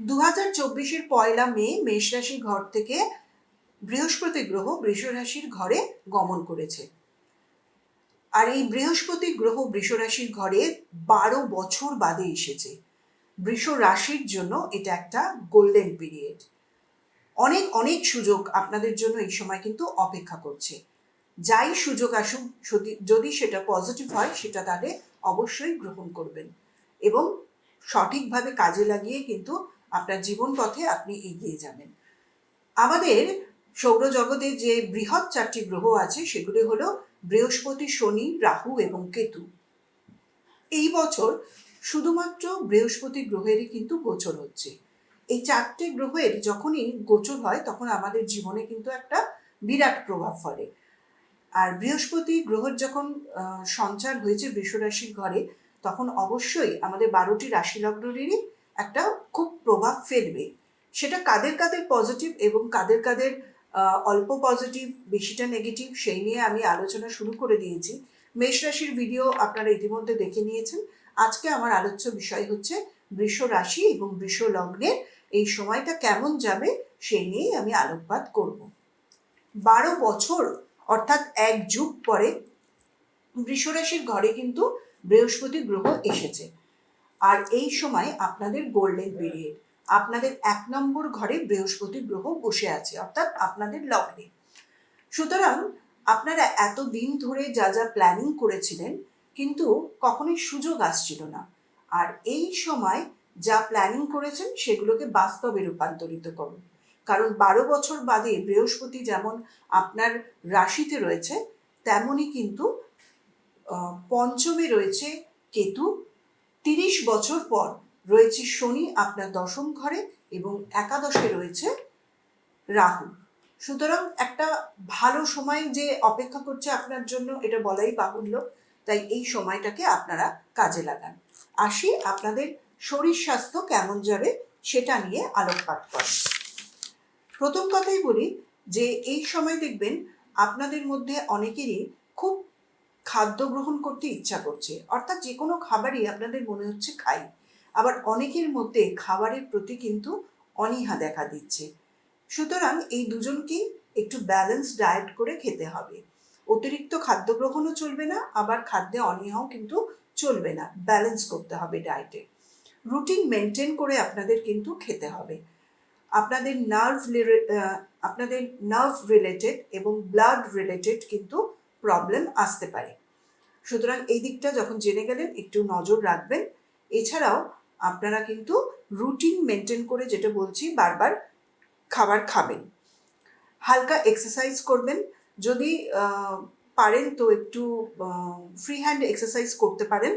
দু হাজার চব্বিশের পয়লা মে মেষ রাশির ঘর থেকে বৃহস্পতি গ্রহ বৃষ রাশির ঘরে গমন করেছে। আর এই বৃহস্পতি গ্রহ বৃষ রাশির ঘরে বারো বছর বাদে এসেছে। বৃষ রাশির জন্য এটা একটা গোল্ডেন পিরিয়ড। অনেক অনেক সুযোগ আপনাদের জন্য এই সময় কিন্তু অপেক্ষা করছে। যাই সুযোগ আসুক যদি সেটা পজিটিভ হয়, সেটা তাহলে অবশ্যই গ্রহণ করবেন। এবং সঠিকভাবে কাজে লাগিয়ে কিন্তু আপনার জীবন পথে আপনি এগিয়ে যাবেন। আমাদের সৌরজগতে যে বৃহৎ চারটি গ্রহ আছে, সেগুলি হলো বৃহস্পতি, শনি, রাহু এবং কেতু। এই বছর শুধুমাত্র বৃহস্পতি গ্রহেরই কিন্তু গোচর হচ্ছে। এই চারটে গ্রহের যখনই গোচর হয়, তখন আমাদের জীবনে কিন্তু একটা বিরাট প্রভাব ফলে। আর বৃহস্পতি গ্রহের যখন সঞ্চার হয়েছে বৃষরাশির ঘরে, তখন অবশ্যই আমাদের বারোটি রাশি লগ্নেরই একটা খুব প্রভাব ফেলবে। সেটা কাদের কাদের পজিটিভ এবং কাদের কাদের অল্প পজিটিভ বেশিটা নেগেটিভ সেই নিয়ে আমি আলোচনা শুরু করে দিয়েছি। মেষ রাশির ভিডিও আপনারা ইতিমধ্যে দেখে নিয়েছেন। আজকে আমার আলোচ্য বিষয় হচ্ছে বৃষ রাশি এবং বৃষ লগ্নের এই সময়টা কেমন যাবে, সেই নিয়েই আমি আলোকপাত করব। বারো বছর, অর্থাৎ এক যুগ পরে বৃষরাশির ঘরে কিন্তু বৃহস্পতি গ্রহ এসেছে। আর এই সময় আপনাদের গোল্ডেন পিরিয়ড আপনাদের এক নম্বর ঘরে বৃহস্পতি গ্রহ বসে আছে, অর্থাৎ আপনাদের লগ্নে। সুতরাং আপনারা এত দিন ধরে যা যা প্ল্যানিং করেছিলেন, কিন্তু কখনোই সুযোগ আসছিল না। আর এই সময় যা প্ল্যানিং করেছেন, সেগুলোকে বাস্তবে রূপান্তরিত করুন। কারণ বারো বছর বাদে বৃহস্পতি যেমন আপনার রাশিতে রয়েছে, তেমনই কিন্তু পঞ্চমে রয়েছে কেতু তিরিশ বছর পর রয়েছে শনি আপনার দশম ঘরে এবং একাদশে রয়েছে রাহু। সুতরাং একটা ভালো সময় যে অপেক্ষা করছে আপনার জন্য এটা বলাই বাহুল্য, তাই এই সময়টাকে আপনারা কাজে লাগান। আসি আপনাদের শরীর স্বাস্থ্য কেমন যাবে সেটা নিয়ে আলোকপাত করেন প্রথম কথাই বলি যে এই সময় দেখবেন আপনাদের মধ্যে অনেকেরই খুব খাদ্য গ্রহণ করতে ইচ্ছা করছে। অর্থাৎ যে কোনো খাবারই আপনাদের মনে হচ্ছে খাই। আবার অনেকের মধ্যে খাবারের প্রতি কিন্তু অনীহা দেখা দিচ্ছে। সুতরাং এই দুজনকেই একটু ব্যালেন্স ডায়েট করে খেতে হবে। অতিরিক্ত খাদ্য গ্রহণও চলবে না, আবার খাদ্যে অনীহাও কিন্তু চলবে না। ব্যালেন্স করতে হবে ডায়েটে রুটিন মেনটেন করে আপনাদের কিন্তু খেতে হবে। আপনাদের নার্ভ আপনাদের নার্ভ রিলেটেড এবং ব্লাড রিলেটেড কিন্তু প্রবলেম আসতে পারে। সুতরাং এই দিকটা যখন জেনে গেলেন, একটু নজর রাখবেন। এছাড়াও আপনারা কিন্তু রুটিন মেনটেন করে যেটা বলছি, বারবার খাবার খাবেন। হালকা এক্সারসাইজ করবেন। যদি পারেন তো একটু ফ্রি হ্যান্ড এক্সারসাইজ করতে পারেন।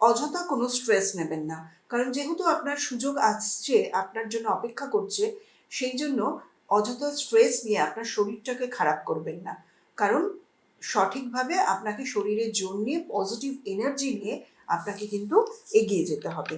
অযথা কোনো স্ট্রেস নেবেন না। কারণ যেহেতু আপনার সুযোগ আসছে, আপনার জন্য অপেক্ষা করছে, সেই জন্য অযথা স্ট্রেস নিয়ে আপনার শরীরটাকে খারাপ করবেন না। কারণ সঠিকভাবে আপনাকে শরীরের জোর নিয়ে পজিটিভ এনার্জি নিয়ে আপনাকে কিন্তু এগিয়ে যেতে হবে।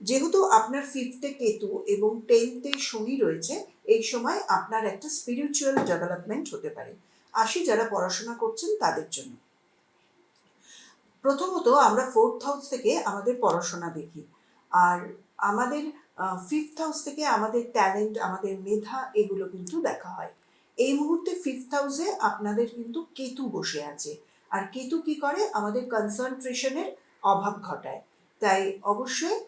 যেহেতু আপনার ফিফথে কেতু এবং টেনথে শনি রয়েছে, এই সময় আপনার একটা স্পিরিচুয়াল ডেভেলপমেন্ট হতে পারে। আসি যারা পড়াশোনা করছেন তাদের জন্য। প্রথমত আমরা ফোর্থ হাউস থেকে আমাদের পড়াশোনা দেখি। আর আমাদের ফিফথ হাউস থেকে আমাদের ট্যালেন্ট আমাদের মেধা এগুলো কিন্তু দেখা হয়। এই মুহূর্তে ফিফথ হাউসে আপনাদের কিন্তু কেতু বসে আছে। আর কেতু কি করে? আমাদের কনসেন্ট্রেশনের অভাব ঘটায়। তাই অবশ্যই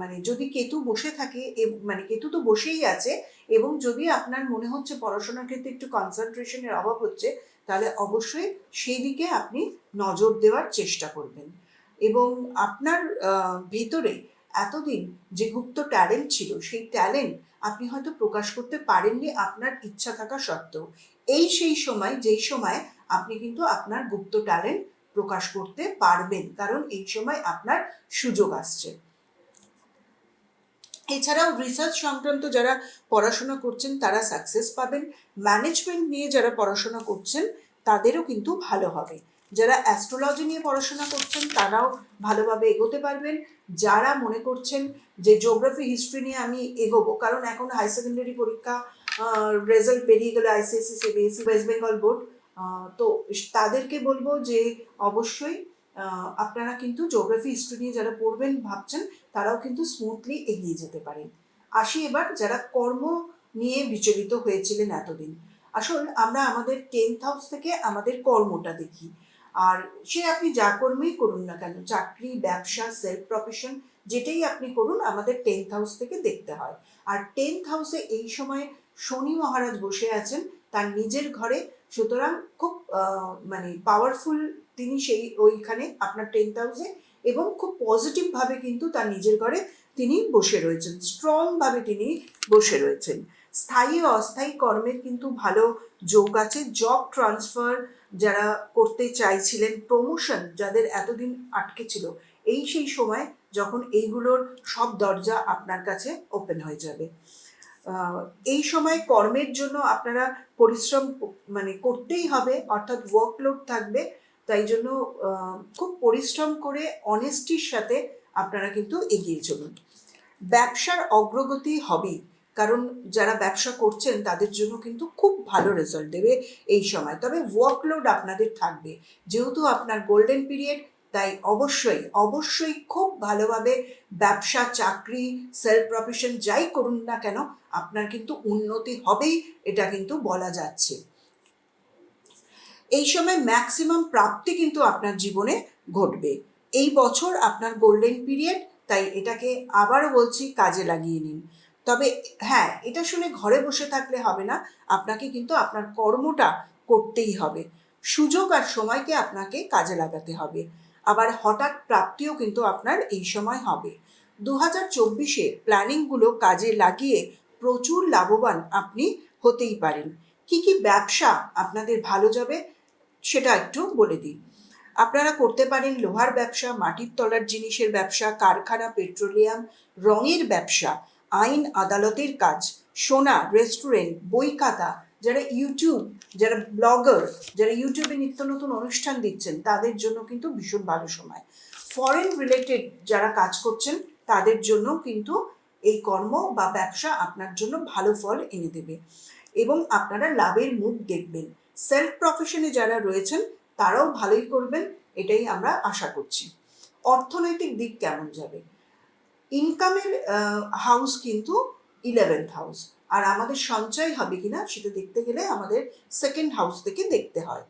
মানে যদি কেতু বসে থাকে মানে কেতু তো বসেই আছে, এবং যদি আপনার মনে হচ্ছে পড়াশোনার ক্ষেত্রে একটু কনসেন্ট্রেশনের অভাব হচ্ছে, তাহলে অবশ্যই সেই দিকে আপনি নজর দেওয়ার চেষ্টা করবেন। এবং আপনার ভেতরে এতদিন যে গুপ্ত ট্যালেন্ট ছিল, সেই ট্যালেন্ট আপনি হয়তো প্রকাশ করতে পারেননি আপনার ইচ্ছা থাকা সত্ত্বেও। এই সেই সময়, যেই সময় আপনি কিন্তু আপনার গুপ্ত ট্যালেন্ট প্রকাশ করতে পারবেন, কারণ এই সময় আপনার সুযোগ আসছে। এছাড়াও রিসার্চ সংক্রান্ত যারা পড়াশোনা করছেন, তারা সাকসেস পাবেন। ম্যানেজমেন্ট নিয়ে যারা পড়াশোনা করছেন, তাদেরও কিন্তু ভালো হবে। যারা অ্যাস্ট্রোলজি নিয়ে পড়াশোনা করছেন, তারাও ভালোভাবে এগোতে পারবেন। যারা মনে করছেন যে জিওগ্রাফি হিস্ট্রি নিয়ে আমি এগোবো, কারণ এখন হাই সেকেন্ডারি পরীক্ষা রেজাল্ট বেরিয়ে গেলে ICSE CBSE West Bengal board তো তাদেরকে বলব যে অবশ্যই আপনারা কিন্তু জিওগ্রাফি হিস্ট্রি নিয়ে যারা পড়বেন, ভাবছেন, তারাও কিন্তু স্মুথলি এগিয়ে যেতে পারেন। আসি এবার, যারা কর্ম নিয়ে বিচলিত হয়েছিলেন এতদিন। আসল আমরা আমাদের টেন্থ হাউস থেকে আমাদের কর্মটা দেখি। আর সে আপনি যা কর্মেই করুন না কেন, চাকরি, ব্যবসা সেলফ প্রফেশন যেটাই আপনি করুন, আমাদের টেন্থ হাউস থেকে দেখতে হয়। আর টেন্থ হাউসে এই সময় শনি মহারাজ বসে আছেন, তার নিজের ঘরে, সুতরাং খুব মানে পাওয়ারফুল তিনি সেই ওইখানে, আপনার টেন্থ হাউসে এবং খুব পজিটিভভাবে কিন্তু তার নিজের ঘরে তিনি বসে রয়েছেন স্ট্রংভাবে তিনি বসে রয়েছেন। স্থায়ী অস্থায়ী কর্মের কিন্তু ভালো যোগ আছে জব ট্রান্সফার যারা করতে চাইছিলেন প্রমোশন যাদের এতদিন আটকে ছিল, এই সেই সময় যখন এইগুলোর সব দরজা আপনার কাছে ওপেন হয়ে যাবে। এই সময় কর্মের জন্য আপনারা পরিশ্রম মানে করতেই হবে, অর্থাৎ ওয়ার্কলোড থাকবে, তাই জন্য খুব পরিশ্রম করে অনেস্টির সাথে আপনারা কিন্তু এগিয়ে চলুন। ব্যবসার অগ্রগতি হবেই। কারণ যারা ব্যবসা করছেন, তাদের জন্য কিন্তু খুব ভালো রেজাল্ট দেবে এই সময়। তবে ওয়ার্কলোড আপনাদের থাকবে। যেহেতু আপনার গোল্ডেন পিরিয়ড তাই অবশ্যই অবশ্যই খুব ভালোভাবে ব্যবসা, চাকরি সেলফ প্রফেশন যাই করুন না কেন, আপনার কিন্তু উন্নতি হবেই, এটা কিন্তু বলা যাচ্ছে। এই সময় ম্যাক্সিমাম প্রাপ্তি কিন্তু আপনার জীবনে ঘটবে। এই বছর আপনার গোল্ডেন পিরিয়ড তাই এটাকে আবারও বলছি, কাজে লাগিয়ে নিন। তবে হ্যাঁ এটা শুনে ঘরে বসে থাকলে হবে না। আপনাকে কিন্তু আপনার কর্মটা করতেই হবে। সুযোগ আর সময়কে আপনাকে কাজে লাগাতে হবে। আবার হঠাৎ প্রাপ্তিও কিন্তু আপনার এই সময় হবে। দু হাজার চব্বিশে প্ল্যানিংগুলো কাজে লাগিয়ে প্রচুর লাভবান আপনি হতেই পারেন। কি কি ব্যবসা আপনাদের ভালো যাবে সেটা একটু বলে দিই। আপনারা করতে পারেন লোহার ব্যবসা, মাটির তলার জিনিসের ব্যবসা, কারখানা, পেট্রোলিয়াম, রঙের ব্যবসা। আইন আদালতের কাজ। সোনা রেস্টুরেন্ট বই খাতা যারা ইউটিউব, যারা ব্লগার, যারা ইউটিউবে নিত্য নতুন অনুষ্ঠান দিচ্ছেন, তাদের জন্য কিন্তু ভীষণ ভালো সময়। ফরেন রিলেটেড যারা কাজ করছেন, তাদের জন্য কিন্তু এই কর্ম বা ব্যবসা আপনার জন্য ভালো ফল এনে দেবে। এবং আপনারা লাভের মুখ দেখবেন। সেলফ প্রফেশনে যারা রয়েছেন, তারাও ভালোই করবেন, এটাই আমরা আশা করছি। অর্থনৈতিক দিক কেমন যাবে? ইনকামের হাউস কিন্তু ইলেভেন্থ হাউস আর আমাদের সঞ্চয় হবে কিনা সেটা দেখতে গেলে আমাদের সেকেন্ড হাউস থেকে দেখতে হয়।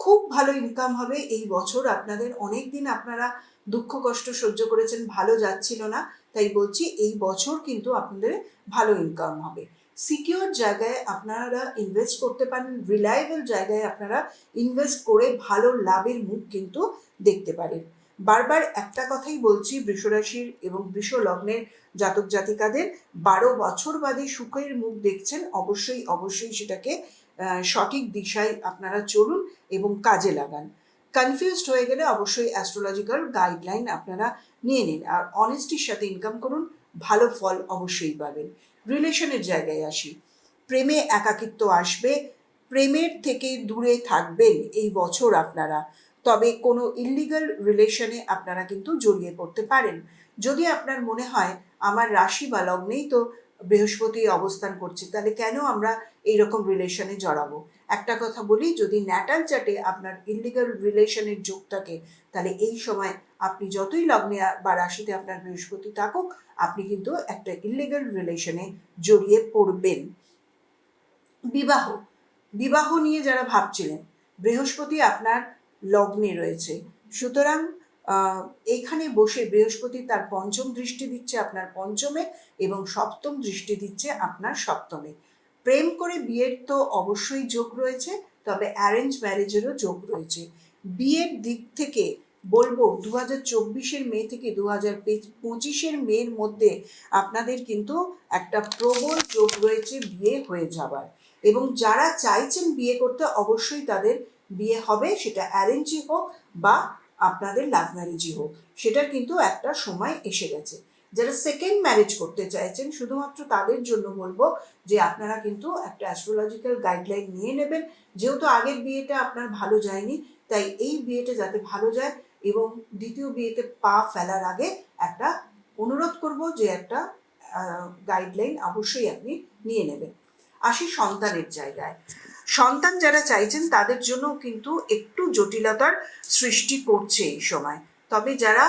খুব ভালো ইনকাম হবে এই বছর। আপনাদের অনেক দিন আপনারা দুঃখ, কষ্ট সহ্য করেছেন, ভালো যাচ্ছিল না। তাই বলছি এই বছর কিন্তু আপনাদের ভালো ইনকাম হবে। সিকিউর জায়গায় আপনারা ইনভেস্ট করতে পারেন রিলায়েবল জায়গায় আপনারা ইনভেস্ট করে ভালো লাভের মুখ কিন্তু দেখতে পারেন। বারবার একটা কথাই বলছি, বৃষরাশির এবং বৃষ লগ্নের জাতক জাতিকাদের, বারো বছর বাদে সুখের মুখ দেখছেন, অবশ্যই অবশ্যই সেটাকে সঠিক দিশায় আপনারা চলুন এবং কাজে লাগান। কনফিউজড হয়ে গেলে অবশ্যই অ্যাস্ট্রোলজিক্যাল গাইডলাইন আপনারা নিয়ে নিন আর অনেস্টির সাথে ইনকাম করুন, ভালো ফল অবশ্যই পাবেন। রিলেশনের জায়গায় আসি। প্রেমে একাকিত্ব আসবে, প্রেমের থেকে দূরে থাকবেন এই বছর আপনারা। তবে কোনো ইল্লিগাল রিলেশনে আপনারা কিন্তু জড়িয়ে পড়তে পারেন। যদি আপনার মনে হয়, আমার রাশি বা লগ্নেই তো বৃহস্পতি অবস্থান করছে, তাহলে কেন আমরা এই রকম রিলেশনে জড়াবো? একটা কথা বলি, যদি ন্যাটাল চার্টে আপনার ইল্লিগাল রিলেশনের যোগ থাকে, তাহলে এই সময় আপনি যতই লগ্নে বা রাশিতে আপনার বৃহস্পতি থাকুক, আপনি কিন্তু একটা ইল্লিগাল রিলেশনে জড়িয়ে পড়বেন। বিবাহ। বিবাহ নিয়ে যারা ভাবছিলেন, বৃহস্পতি আপনার লগ্নে রয়েছে। সুতরাং আহ, এইখানে বসে বৃহস্পতি তার পঞ্চম দৃষ্টি দিচ্ছে আপনার পঞ্চমে এবং সপ্তম দৃষ্টি দিচ্ছে আপনার সপ্তমে। প্রেম করে বিয়ের তো অবশ্যই যোগ রয়েছে তবে অ্যারেঞ্জ ম্যারেজেরও যোগ রয়েছে। বিয়ের দিক থেকে বলব দু হাজার চব্বিশের মে থেকে দু হাজার পঁচিশের মের মধ্যে আপনাদের কিন্তু একটা প্রবল যোগ রয়েছে বিয়ে হয়ে যাবার। এবং যারা চাইছেন বিয়ে করতে অবশ্যই তাদের বিয়ে হবে, সেটা অ্যারেঞ্জই হোক বা আপনাদের লাভ ম্যারেজই হোক, সেটার কিন্তু একটা সময় এসে গেছে। যারা সেকেন্ড ম্যারেজ করতে চাইছেন, শুধুমাত্র তাদের জন্য বলব যে আপনারা কিন্তু একটা অ্যাস্ট্রোলজিক্যাল গাইডলাইন নিয়ে নেবেন। যেহেতু আগের বিয়েটা আপনার ভালো যায়নি, তাই এই বিয়েটা যাতে ভালো যায় এবং দ্বিতীয় বিয়েতে পা ফেলার আগে একটা অনুরোধ করব যে একটা গাইডলাইন অবশ্যই আপনি নিয়ে নেবেন। আসি সন্তানের জায়গায়। সন্তান যারা চাইছেন, তাদের জন্য কিন্তু একটু জটিলতার সৃষ্টি করছে এই সময়। তবে যারা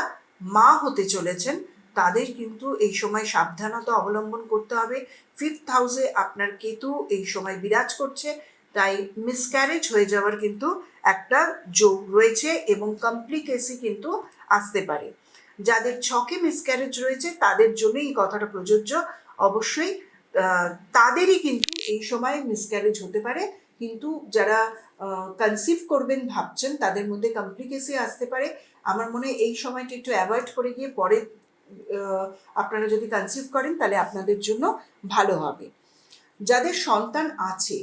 মা হতে চলেছেন, তাদের কিন্তু এই সময় সাবধানতা অবলম্বন করতে হবে। ফিফথ হাউসে আপনার কেতু এই সময় বিরাজ করছে, তাই মিসক্যারেজ হয়ে যাওয়ার কিন্তু একটা যোগ রয়েছে এবং কমপ্লিকেসি কিন্তু আসতে পারে। যাদের ছকে মিসক্যারেজ রয়েছে, তাদের জন্য এই কথাটা প্রযোজ্য। অবশ্যই তাদেরই কিন্তু এই সময় মিসক্যারেজ হতে পারে। কিন্তু যারা কনসিভ করবেন, ভাবছেন, তাদের মধ্যে কমপ্লিকেসি আসতে পারে। আমার মনে হয় এই সময়টা একটু অ্যাভয়েড করে গিয়ে পরে আপনারা যদি কনসিভ করেন, তাহলে আপনাদের জন্য ভালো হবে। যাদের সন্তান আছে,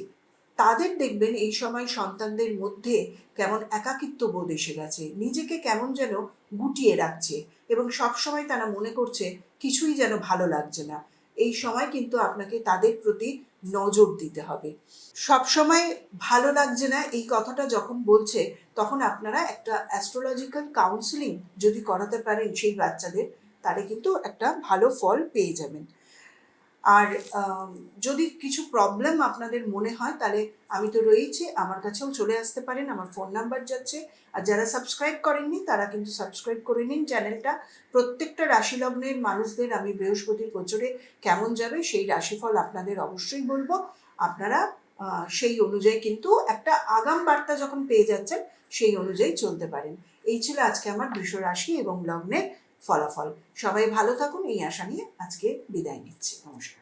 তাদের দেখবেন এই সময় সন্তানদের মধ্যে কেমন একাকিত্ব বোধ এসে গেছে। নিজেকে কেমন যেন গুটিয়ে রাখছে এবং সব সময় তারা মনে করছে, কিছুই যেন ভালো লাগছে না। এই সময় কিন্তু আপনাকে তাদের প্রতি নজর দিতে হবে। সবসময় ভালো লাগছে না এই কথাটা যখন বলছে, তখন আপনারা একটা অ্যাস্ট্রোলজিক্যাল কাউন্সিলিং যদি করাতে পারেন সেই বাচ্চাদের, তাহলে কিন্তু একটা ভালো ফল পেয়ে যাবেন। আর যদি কিছু প্রবলেম আপনাদের মনে হয়, তাহলে আমি তো রয়েছি আমার কাছেও চলে আসতে পারেন, আমার ফোন নাম্বার যাচ্ছে। আর যারা সাবস্ক্রাইব করেননি, তারা কিন্তু সাবস্ক্রাইব করে নিন চ্যানেলটা প্রত্যেকটা রাশি লগ্নের মানুষদের আমি বৃহস্পতির গোচরে কেমন যাবে, সেই রাশিফল আপনাদের অবশ্যই বলব। আপনারা সেই অনুযায়ী কিন্তু একটা আগাম বার্তা যখন পেয়ে যাচ্ছেন, সেই অনুযায়ী চলতে পারেন। এই ছিল আজকে আমার বৃষ রাশি এবং লগ্নের ফলাফল। সবাই ভালো থাকুন এই আশা নিয়ে আজকে বিদায় নিচ্ছি। নমস্কার।